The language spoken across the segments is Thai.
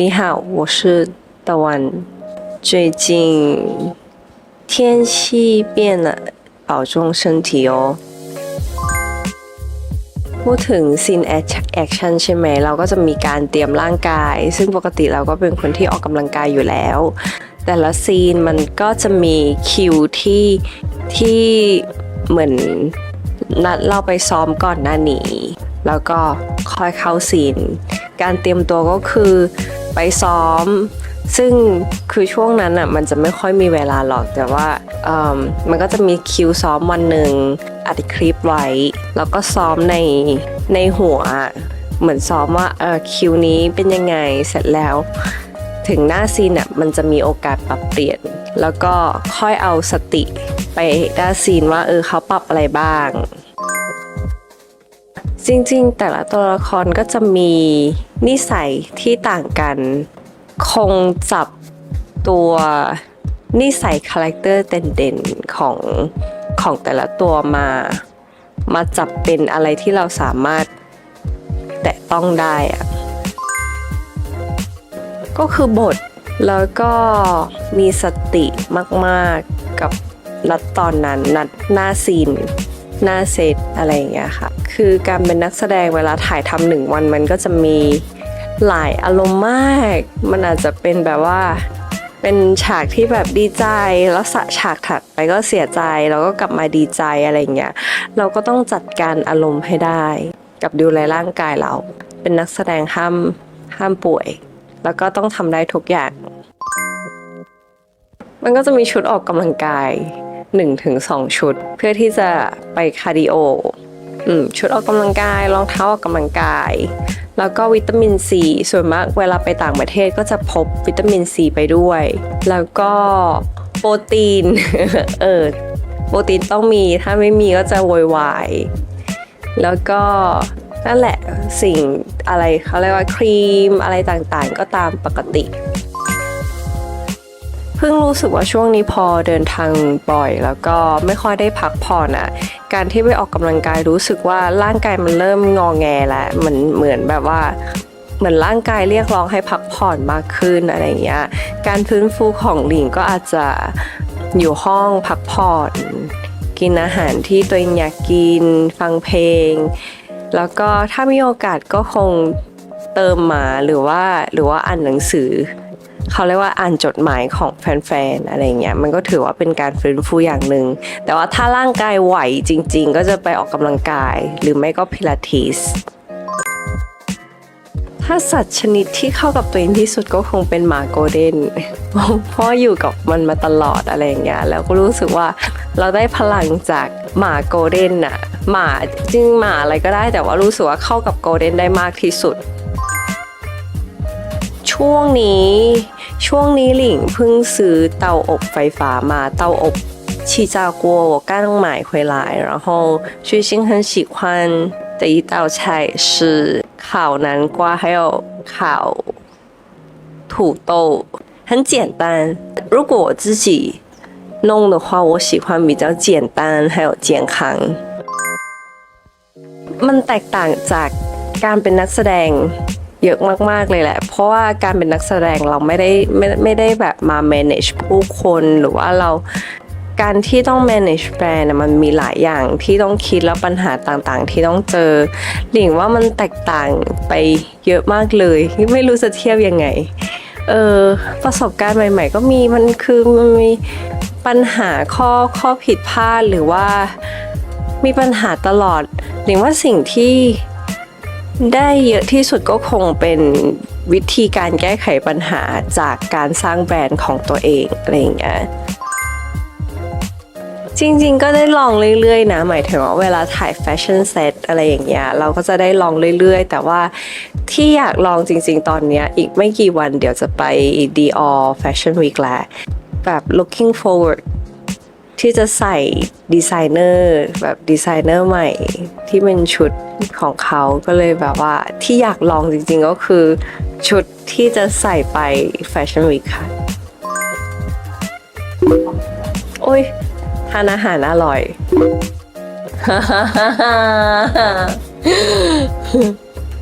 你好，我是大วัน最近天气变了，保重身体哦。พูดถึงซีนแอคชั่นใช่ไหม เราก็จะมีการเตรียมร่างกาย ซึ่งปกติเราก็เป็นคนที่ออกกำลังกายอยู่แล้ว แต่ละซีนมันก็จะมีคิวที่ที่เหมือนนัดเราไปซ้อมก่อนหน้านี้ แล้วก็คอยเข้าซีนการเตรียมตัวก็คือไปซ้อม ซึ่งคือช่วงนั้นอะมันจะไม่ค่อยมีเวลาหรอกแต่ว่าเอิ่มมันก็จะมีคิวซ้อมวันหนึ่งอัดคลิปไว้ แล้วก็ซ้อมในในหัวเหมือนซ้อมว่าเออคิวนี้เป็นยังไงเสร็จแล้ว ถึงหน้าซีนอะมันจะมีโอกาสปรับเปลี่ยน แล้วก็ค่อยเอาสติไปด้าซีนว่าเออเขาปรับอะไรบ้าง จริงๆ แต่ละตัวละครก็จะมีนิสัยที่ต่างกัน คงจับตัวนิสัยคาแรคเตอร์เด่นๆของของแต่ละตัวมา มาจับเป็นอะไรที่เราสามารถแตะต้องได้อะก็คือบทแล้วก็มีสติมากๆกับนัดตอนนั้นนัดหน้าซีน หน้าเซตอะไรอย่างเงี้ยค่ะ คือการเป็นนักแสดงเวลาถ่ายทำหนึ่งวันมันก็จะมีหลายอารมณ์มาก มันอาจจะเป็นแบบว่าเป็นฉากที่แบบดีใจแล้วสะฉากถัดไปก็เสียใจแล้วก็กลับมาดีใจอะไรอย่างเงี้ยเราก็ต้องจัดการอารมณ์ให้ได้ กับดูแลร่างกายเรา เป็นนักแสดงห้ามห้ามป่วย แล้วก็ต้องทำได้ทุกอย่าง มันก็จะมีชุดออกกำลังกาย 1-2 ชุด เพื่อที่จะไปคาร์ดิโอชุดออกกำลังกายรองเท้าออกกำลังกาย แล้วก็วิตามินซีส่วนมากเวลาไปต่างประเทศก็จะพบวิตามินซีไปด้วย แล้วก็โปรตีนเออโปรตีนต้องมีถ้าไม่มีก็จะโวยวายแล้วก็นั่นแหละสิ่งอะไรเขาเรียกว่าครีมอะไรต่างๆ ก็ตามปกติ พิ่งรู้สึกว่าช่วงนี้พอเดินทางบ่อย แล้วก็ไม่ค่อยได้พักผ่อนอะการที่ไปออกกำลังกายรู้สึกว่าร่างกายมันเริ่มงองแงแล้วเหมือนเหมือนแบบว่าเหมือนร่างกายเรียกร้องให้พักผ่อนมากขึ้นอะไรเงี้ยการฟื้นฟูของหลิงก็อาจจะอยู่ห้องพักผ่อน กินอาหารที่ตัวเองอยากกินฟังเพลง แล้วก็ถ้ามีโอกาสก็คงเติมหมาหรือว่าหรือว่าอ่านหนังสือ เขาเรียกว่าอ่านจดหมายของแฟนๆ อะไรเงี้ย มันก็ถือว่าเป็นการฟื้นฟูอย่างหนึ่ง แต่ว่าถ้าร่างกายไหวจริง ๆ ก็จะไปออกกำลังกาย หรือไม่ก็พิลาทิส ถ้าสัตว์ชนิดที่เข้ากับตัวเองที่สุดก็คงเป็นหมาโกลเด้น เพราะอยู่กับมันมาตลอดอะไรเงี้ย แล้วก็รู้สึกว่าเราได้พลังจากหมาโกลเด้นน่ะหมาจริงหมาอะไรก็ได้ แต่ว่ารู้สึกว่าเข้ากับโกลเด้นได้มากที่สุด ช่วงนี้ช่วงนี้หลิงเพิ่งซื้อเตาอบไฟฟ้ามาเตาอบ气炸锅我刚买回来然后最近很喜欢的一道菜是烤南瓜还有烤土豆很简单如果我自己弄的话我喜欢比较简单还有健康มันแตกต่างจากการเป็นนักแสดง เยอะมากๆเลยแหละ เพราะว่าการเป็นนักแสดงเราไม่ได้ไม่ไม่ได้แบบมา manage ผู้คนหรือว่าเราการที่ต้อง manage แบรนด์มันมีหลายอย่างที่ต้องคิดแล้วปัญหาต่างๆ ที่ต้องเจอ หลิงว่ามันแตกต่างไปเยอะมากเลย ไม่รู้จะเทียบยังไง เออประสบการณ์ใหม่ ๆ ก็มีมันคือมันมีปัญหาข้อข้อผิดพลาดหรือว่ามีปัญหาตลอด หลิงว่าสิ่งที่ ได้เยอะที่สุดก็คงเป็นวิธีการแก้ไขปัญหาจากการสร้างแบรนด์ของตัวเองอะไรอย่างเงี้ยจริงๆ ก็ได้ลองเรื่อยๆ นะ หมายถึงว่าเวลาถ่ายแฟชั่นเซตอะไรอย่างเงี้ยเราก็จะได้ลองเรื่อยๆ แต่ว่าที่อยากลองจริงๆ ตอนเนี้ยอีกไม่กี่วันเดี๋ยวจะไป Dior Fashion Week แล้วแบบ looking forward ที่จะใส่ดีไซเนอร์แบบดีไซเนอร์ใหม่ ที่เป็นชุดของเขาก็เลยแบบว่าที่อยากลองจริงๆก็คือ ชุดที่จะใส่ไปแฟชั่นวีคค่ะ โอ้ยทานอาหารอร่อย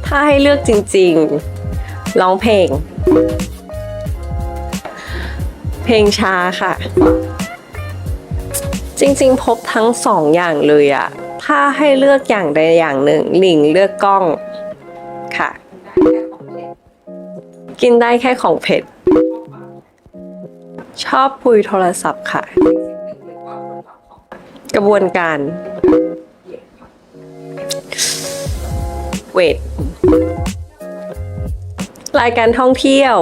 ถ้าให้เลือกจริงๆ ร้องเพลง เพลงช้าค่ะ จริงๆ พบทั้งสองอย่างเลยอะถ้าให้เลือกอย่างใดอย่างหนึ่ง หลิงเลือกกล้องค่ะ กินได้แค่ของเผ็ด ชอบคุยโทรศัพท์ค่ะ กระบวนการ เวทรายการท่องเที่ยว